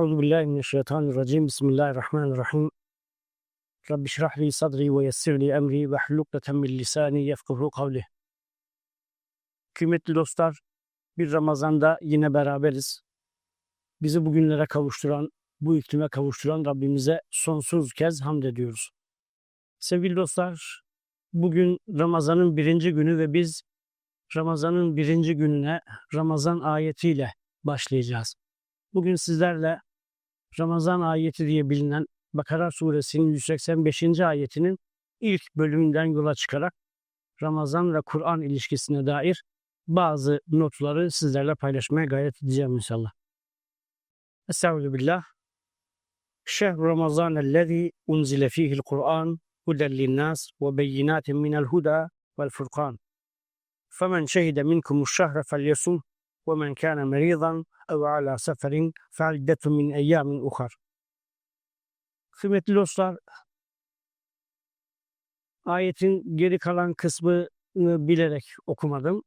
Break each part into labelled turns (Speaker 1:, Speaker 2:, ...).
Speaker 1: Euzu billahi mineşşeytanirracim. Bismillahirrahmanirrahim. Rabbi şrah li sadri ve yessir li emri ve hlukdeten min lisani yefkahu kavli. Kıymetli dostlar, bir Ramazan'da yine beraberiz. Bizi bugünlere kavuşturan, bu iklime kavuşturan Rabbimize sonsuz kez hamd ediyoruz. Sevgili dostlar, bugün Ramazan'ın birinci günü ve biz Ramazan'ın birinci gününe Ramazan ayetiyle başlayacağız. Bugün sizlerle Ramazan ayeti diye bilinen Bakara suresinin 185. ayetinin ilk bölümünden yola çıkarak Ramazan ve Kur'an ilişkisine dair bazı notları sizlerle paylaşmaya gayret edeceğim inşallah. Estağfirullah. Şehr Ramazan ellezî unzile fihil Kur'an huden linnas ve beyinatin minel huda vel furkan. Femen şehide minkumu şehre fel yesum ومن كان مريضا أو على سفر فعدة من أيام أخر Kıymetli dostlar, ayetin geri kalan kısmını bilerek okumadım.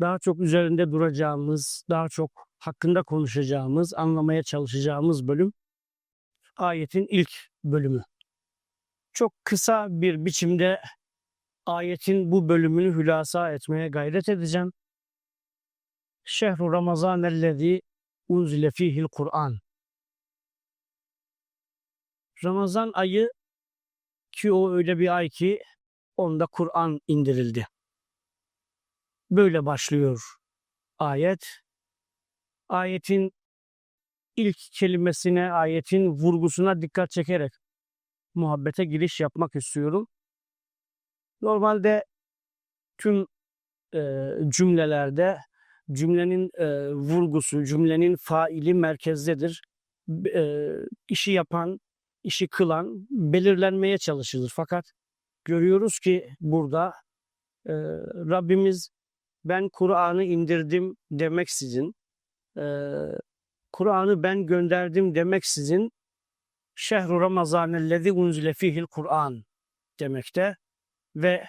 Speaker 1: Daha çok üzerinde duracağımız, daha çok hakkında konuşacağımız, anlamaya çalışacağımız bölüm ayetin ilk bölümü. Çok kısa bir biçimde ayetin bu bölümünü hülasa etmeye gayret edeceğim. Şehru Ramazan ellezî unzile fihil Kur'an. Ramazan ayı ki o öyle bir ay ki onda Kur'an indirildi. Böyle başlıyor ayet. Ayetin ilk kelimesine, ayetin vurgusuna dikkat çekerek muhabbete giriş yapmak istiyorum. Normalde tüm e, cümlelerde cümlenin e, vurgusu, cümlenin faili merkezdedir. E, işi yapan, işi kılan belirlenmeye çalışılır. Fakat görüyoruz ki burada e, Rabbimiz ben Kur'an'ı indirdim demeksizin, e, Kur'an'ı ben gönderdim demeksizin Şehru Ramazanellezi unzile fihil Kur'an demekte ve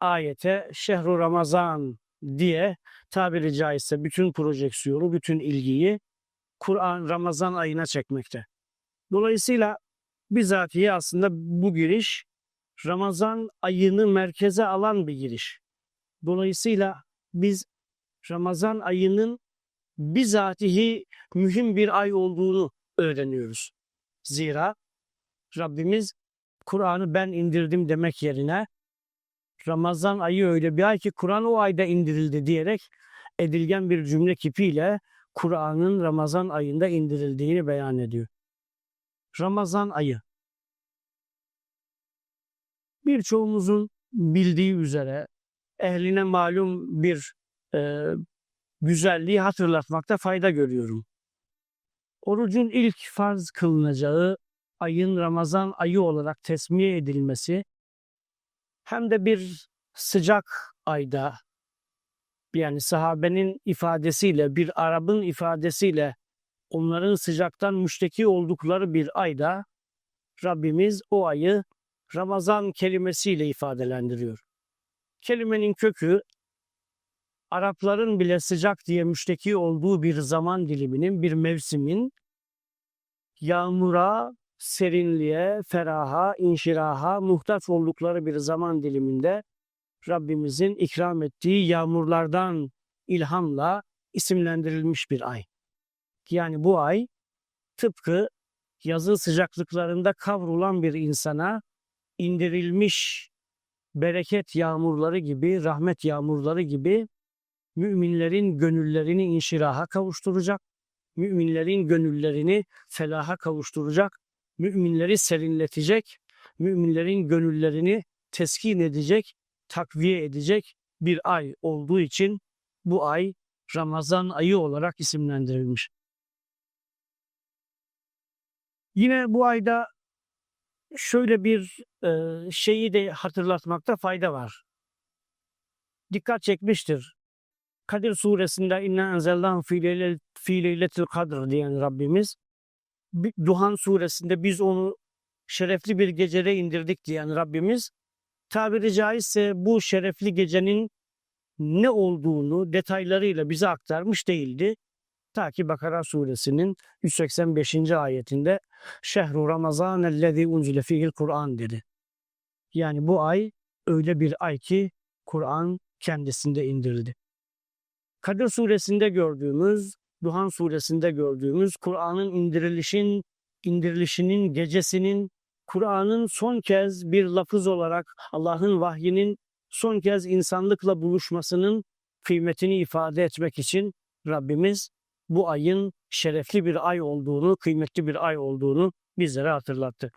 Speaker 1: ayete Şehru Ramazan diye tabiri caizse bütün projeksiyonu, bütün ilgiyi Kur'an Ramazan ayına çekmekte. Dolayısıyla bizatihi aslında bu giriş Ramazan ayını merkeze alan bir giriş. Dolayısıyla biz Ramazan ayının bizatihi mühim bir ay olduğunu öğreniyoruz. Zira Rabbimiz Kur'an'ı ben indirdim demek yerine Ramazan ayı öyle bir ay ki Kur'an o ayda indirildi diyerek edilgen bir cümle kipiyle Kur'an'ın Ramazan ayında indirildiğini beyan ediyor. Ramazan ayı. Birçoğumuzun bildiği üzere ehline malum bir e, güzelliği hatırlatmakta fayda görüyorum. Orucun ilk farz kılınacağı ayın Ramazan ayı olarak tesmiye edilmesi hem de bir sıcak ayda yani sahabenin ifadesiyle bir Arap'ın ifadesiyle onların sıcaktan müşteki oldukları bir ayda Rabbimiz o ayı Ramazan kelimesiyle ifadelendiriyor. Kelimenin kökü Arapların bile sıcak diye müşteki olduğu bir zaman diliminin, bir mevsimin yağmura, serinliğe, feraha, inşiraha muhtaç oldukları bir zaman diliminde Rabbimizin ikram ettiği yağmurlardan ilhamla isimlendirilmiş bir ay. Yani bu ay tıpkı yazı sıcaklıklarında kavrulan bir insana indirilmiş bereket yağmurları gibi, rahmet yağmurları gibi müminlerin gönüllerini inşiraha kavuşturacak, müminlerin gönüllerini felaha kavuşturacak, müminleri serinletecek, müminlerin gönüllerini teskin edecek, takviye edecek bir ay olduğu için bu ay Ramazan ayı olarak isimlendirilmiş. Yine bu ayda şöyle bir e, şeyi de hatırlatmakta fayda var. Dikkat çekmiştir. Kadir suresinde inna enzellahu fi leyletil kadr diyen Rabbimiz Duhan suresinde biz onu şerefli bir gecede indirdik diyen Rabbimiz tabiri caizse bu şerefli gecenin ne olduğunu detaylarıyla bize aktarmış değildi. Ta ki Bakara suresinin 185. ayetinde Şehru Ramazan ellezî unzile fihil Kur'an dedi. Yani bu ay öyle bir ay ki Kur'an kendisinde indirildi. Kadir suresinde gördüğümüz, Duhan suresinde gördüğümüz Kur'an'ın indirilişin indirilişinin gecesinin Kur'an'ın son kez bir lafız olarak Allah'ın vahyinin son kez insanlıkla buluşmasının kıymetini ifade etmek için Rabbimiz bu ayın şerefli bir ay olduğunu, kıymetli bir ay olduğunu bizlere hatırlattı.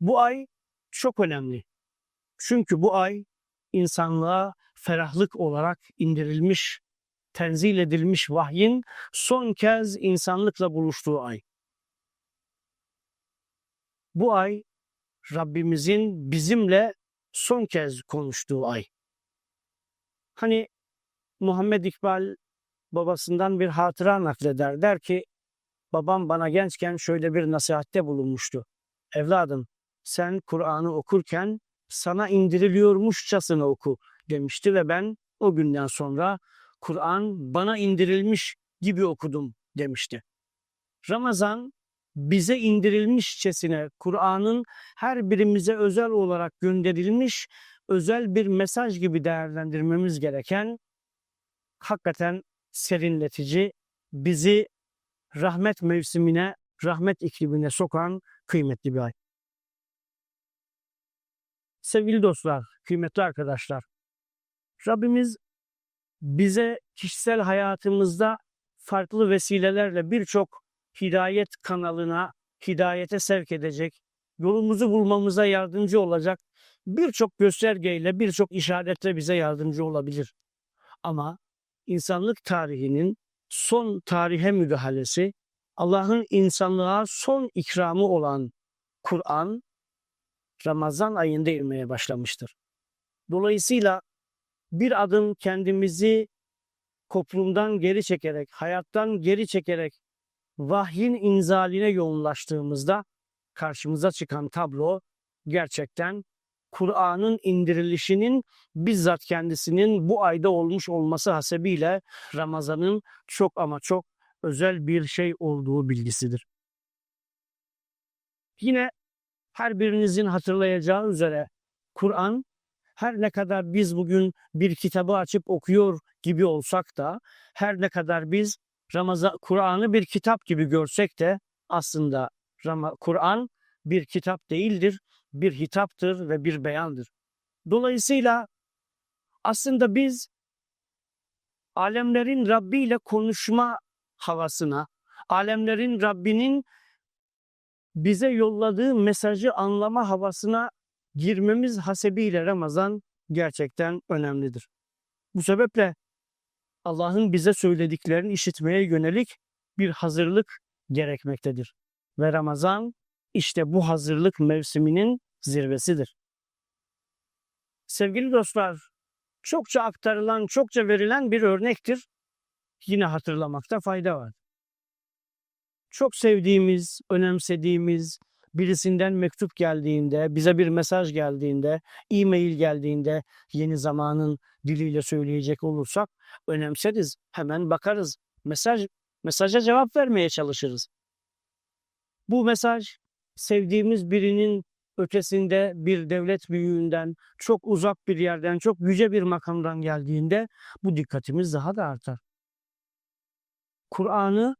Speaker 1: Bu ay çok önemli. Çünkü bu ay insanlığa ferahlık olarak indirilmiş, tenzil edilmiş vahyin son kez insanlıkla buluştuğu ay. Bu ay Rabbimizin bizimle son kez konuştuğu ay. Hani Muhammed İkbal babasından bir hatıra nakleder. Der ki babam bana gençken şöyle bir nasihatte bulunmuştu. Evladım sen Kur'an'ı okurken sana indiriliyormuşçasına oku demişti ve ben o günden sonra Kur'an bana indirilmiş gibi okudum demişti. Ramazan bize indirilmişçesine Kur'an'ın her birimize özel olarak gönderilmiş özel bir mesaj gibi değerlendirmemiz gereken hakikaten serinletici, bizi rahmet mevsimine, rahmet iklimine sokan kıymetli bir ay. Sevgili dostlar, kıymetli arkadaşlar, Rabbimiz bize kişisel hayatımızda farklı vesilelerle birçok hidayet kanalına, hidayete sevk edecek, yolumuzu bulmamıza yardımcı olacak birçok göstergeyle, birçok işaretle bize yardımcı olabilir. Ama insanlık tarihinin son tarihe müdahalesi, Allah'ın insanlığa son ikramı olan Kur'an, Ramazan ayında inmeye başlamıştır. Dolayısıyla bir adım kendimizi toplumdan geri çekerek, hayattan geri çekerek vahyin inzaline yoğunlaştığımızda karşımıza çıkan tablo gerçekten Kur'an'ın indirilişinin bizzat kendisinin bu ayda olmuş olması hasebiyle Ramazan'ın çok ama çok özel bir şey olduğu bilgisidir. Yine her birinizin hatırlayacağı üzere Kur'an her ne kadar biz bugün bir kitabı açıp okuyor gibi olsak da her ne kadar biz Ramazan Kur'an'ı bir kitap gibi görsek de aslında Kur'an bir kitap değildir, bir hitaptır ve bir beyandır. Dolayısıyla aslında biz alemlerin Rabbi ile konuşma havasına, alemlerin Rabbinin bize yolladığı mesajı anlama havasına girmemiz hasebiyle Ramazan gerçekten önemlidir. Bu sebeple Allah'ın bize söylediklerini işitmeye yönelik bir hazırlık gerekmektedir. Ve Ramazan işte bu hazırlık mevsiminin zirvesidir. Sevgili dostlar, çokça aktarılan, çokça verilen bir örnektir. Yine hatırlamakta fayda var. Çok sevdiğimiz, önemsediğimiz, birisinden mektup geldiğinde, bize bir mesaj geldiğinde, e-mail geldiğinde yeni zamanın diliyle söyleyecek olursak önemseriz, hemen bakarız. Mesaj mesaja cevap vermeye çalışırız. Bu mesaj sevdiğimiz birinin ötesinde bir devlet büyüğünden, çok uzak bir yerden, çok yüce bir makamdan geldiğinde bu dikkatimiz daha da artar. Kur'an'ı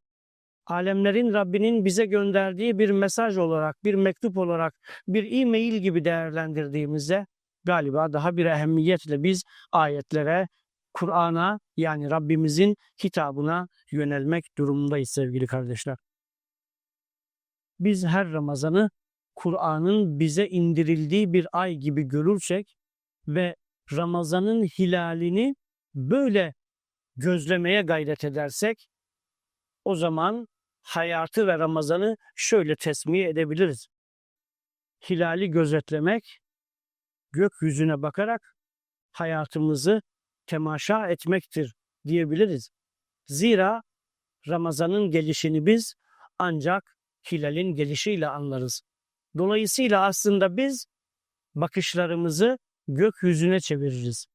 Speaker 1: alemlerin Rabbinin bize gönderdiği bir mesaj olarak, bir mektup olarak, bir e-mail gibi değerlendirdiğimizde galiba daha bir ehemmiyetle biz ayetlere, Kur'an'a yani Rabbimizin kitabına yönelmek durumundayız sevgili kardeşler. Biz her Ramazan'ı Kur'an'ın bize indirildiği bir ay gibi görürsek ve Ramazan'ın hilalini böyle gözlemeye gayret edersek o zaman hayatı ve Ramazan'ı şöyle tesmiye edebiliriz. Hilali gözetlemek, gökyüzüne bakarak hayatımızı temaşa etmektir diyebiliriz. Zira Ramazan'ın gelişini biz ancak hilalin gelişiyle anlarız. Dolayısıyla aslında biz bakışlarımızı gökyüzüne çeviririz.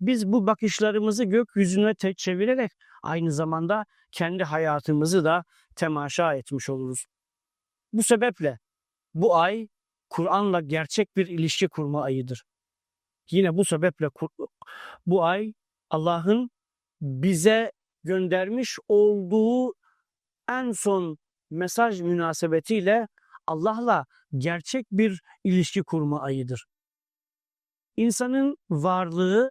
Speaker 1: Biz bu bakışlarımızı gökyüzüne çevirerek aynı zamanda kendi hayatımızı da temaşa etmiş oluruz. Bu sebeple bu ay Kur'an'la gerçek bir ilişki kurma ayıdır. Yine bu sebeple bu ay Allah'ın bize göndermiş olduğu en son mesaj münasebetiyle Allah'la gerçek bir ilişki kurma ayıdır. İnsanın varlığı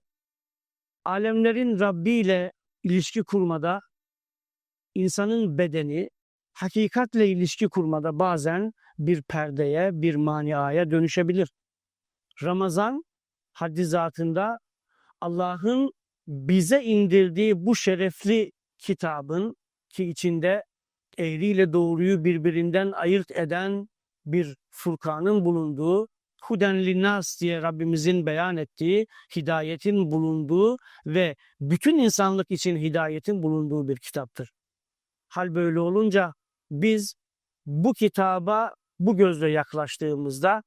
Speaker 1: alemlerin Rabbi ile ilişki kurmada, insanın bedeni hakikatle ilişki kurmada bazen bir perdeye, bir maniaya dönüşebilir. Ramazan haddi zatında Allah'ın bize indirdiği bu şerefli kitabın ki içinde eğriyle doğruyu birbirinden ayırt eden bir Furkan'ın bulunduğu, Huden linnas diye Rabbimizin beyan ettiği hidayetin bulunduğu ve bütün insanlık için hidayetin bulunduğu bir kitaptır. Hal böyle olunca biz bu kitaba bu gözle yaklaştığımızda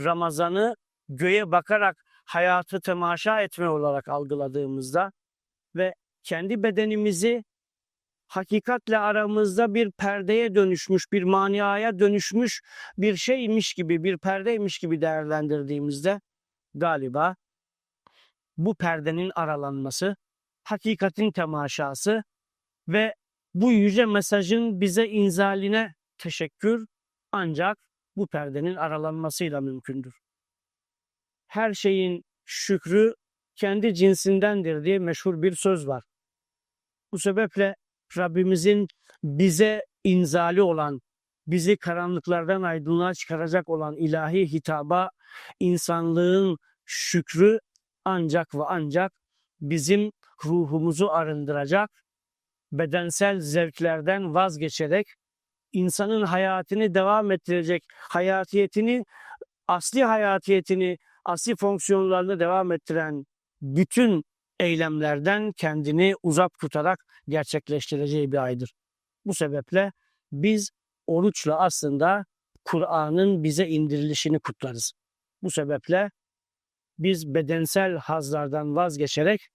Speaker 1: Ramazan'ı göğe bakarak hayatı temaşa etme olarak algıladığımızda ve kendi bedenimizi hakikatle aramızda bir perdeye dönüşmüş, bir maniaya dönüşmüş bir şeymiş gibi, bir perdeymiş gibi değerlendirdiğimizde galiba bu perdenin aralanması, hakikatin temaşası ve bu yüce mesajın bize inzaline teşekkür ancak bu perdenin aralanmasıyla mümkündür. Her şeyin şükrü kendi cinsindendir diye meşhur bir söz var. Bu sebeple Rabbimizin bize inzali olan, bizi karanlıklardan aydınlığa çıkaracak olan ilahi hitaba insanlığın şükrü ancak ve ancak bizim ruhumuzu arındıracak, bedensel zevklerden vazgeçerek insanın hayatını devam ettirecek, hayatiyetini, asli hayatiyetini, asli fonksiyonlarını devam ettiren bütün eylemlerden kendini uzak tutarak gerçekleştireceği bir aydır. Bu sebeple biz oruçla aslında Kur'an'ın bize indirilişini kutlarız. Bu sebeple biz bedensel hazlardan vazgeçerek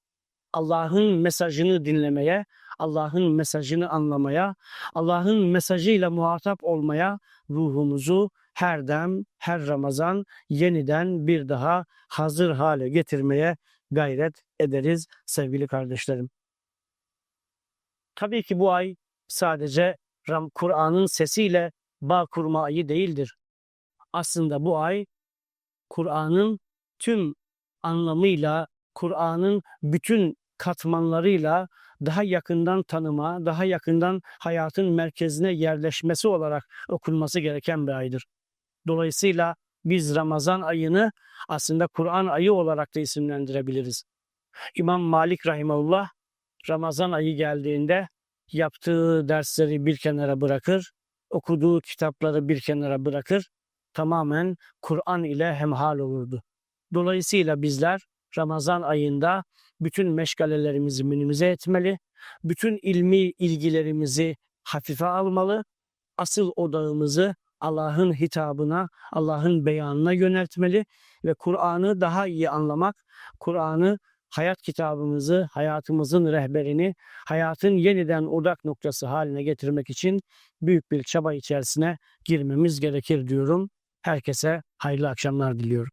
Speaker 1: Allah'ın mesajını dinlemeye, Allah'ın mesajını anlamaya, Allah'ın mesajıyla muhatap olmaya ruhumuzu her dem, her Ramazan yeniden bir daha hazır hale getirmeye gayret ederiz sevgili kardeşlerim. Tabii ki bu ay sadece Kur'an'ın sesiyle bağ kurma ayı değildir. Aslında bu ay Kur'an'ın tüm anlamıyla, Kur'an'ın bütün katmanlarıyla daha yakından tanıma, daha yakından hayatın merkezine yerleşmesi olarak okunması gereken bir aydır. Dolayısıyla biz Ramazan ayını aslında Kur'an ayı olarak da isimlendirebiliriz. İmam Malik Rahimullah Ramazan ayı geldiğinde yaptığı dersleri bir kenara bırakır, okuduğu kitapları bir kenara bırakır, tamamen Kur'an ile hemhal olurdu. Dolayısıyla bizler Ramazan ayında bütün meşgalelerimizi minimize etmeli, bütün ilmi ilgilerimizi hafife almalı, asıl odağımızı Allah'ın hitabına, Allah'ın beyanına yöneltmeli ve Kur'an'ı daha iyi anlamak, Kur'an'ı hayat kitabımızı, hayatımızın rehberini, hayatın yeniden odak noktası haline getirmek için büyük bir çaba içerisine girmemiz gerekir diyorum. Herkese hayırlı akşamlar diliyorum.